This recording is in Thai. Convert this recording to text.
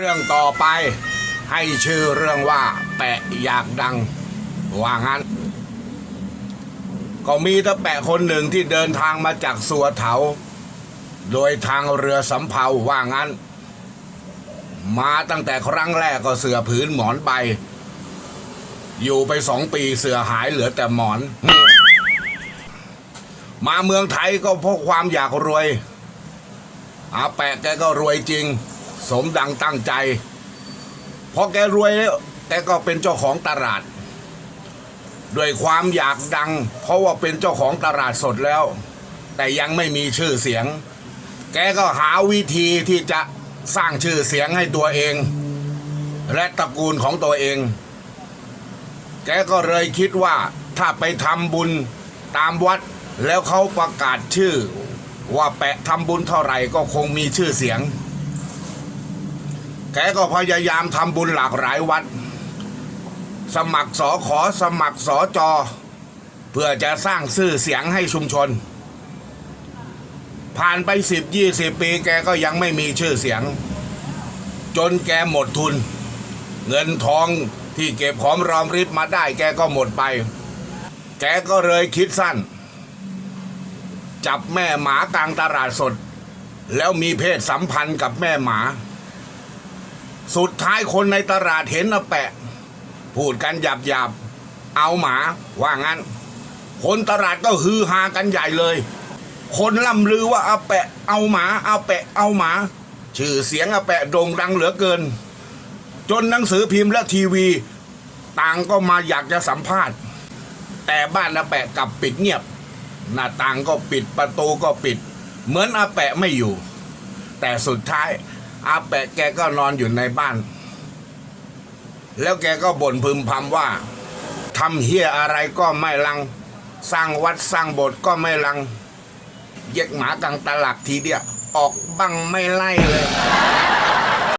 เรื่องต่อไปให้ชื่อเรื่องว่าแปะอยากดัง ว่างั้น ก็มีตะแปะคนหนึ่งที่เดินทางมาจากสัวเถา โดยทางเรือสำเภาว่างั้น มาตั้งแต่ครั้งแรกก็เสือผืนหมอนใบ อยู่ไปสองปีเสือหายเหลือแต่หมอน มาเมืองไทยก็เพราะความอยากรวยอาแปะแกก็รวยจริง สมดังตั้งใจ พอแกรวยแล้วแกก็เป็นเจ้าของตลาด ด้วยความอยากดัง เพราะว่าเป็นเจ้าของตลาดสดแล้ว แต่ยังไม่มีชื่อเสียง แกก็หาวิธีที่จะสร้างชื่อเสียงให้ตัวเอง และตระกูลของตัวเอง แกก็เลยคิดว่าถ้าไปทำบุญตามวัดแล้วเขาประกาศชื่อ ว่าแปะทำบุญเท่าไหร่ก็คงมีชื่อเสียง แกก็พยายามทำบุญหลากหลายวัด สมัครสอขอสมัครสอจอ เพื่อจะสร้างชื่อเสียงให้ชุมชน ผ่านไปสิบยี่สิบปีแกก็ยังไม่มีชื่อเสียง จนแกหมดทุน เงินทองที่เก็บหอมรอมริบมาได้แกก็หมดไป แกก็เลยคิดสั้น จับแม่หมากลางตลาดสด แล้วมีเพศสัมพันธ์กับแม่หมา สุดท้ายคนในตลาดเห็นนะแปะ พูดกันหยาบหยาบเอาหมาว่างั้น คนตลาดก็ฮือฮากันใหญ่เลย คนล่ำลือว่าอาแปะ เอาหมาอาแปะ เอาหมา ชื่อเสียงอาแปะโด่งดังเหลือเกิน จนหนังสือพิมพ์และทีวี ต่างก็มาอยากจะสัมภาษณ์ แต่บ้านอาแปะกลับปิดเงียบ หน้าต่างก็ปิดประตูก็ปิด เหมือนอาแปะไม่อยู่ แต่สุดท้าย อาแปะแกก็นอนอยู่ในบ้าน แล้วแกก็บ่นพึมพำว่าทำเฮียอะไรก็ไม่ลัง สร้างวัดสร้างโบสถ์ก็ไม่ลัง เย็กหมากลางตลักทีเดียว ออกบังไม่ไล่เลย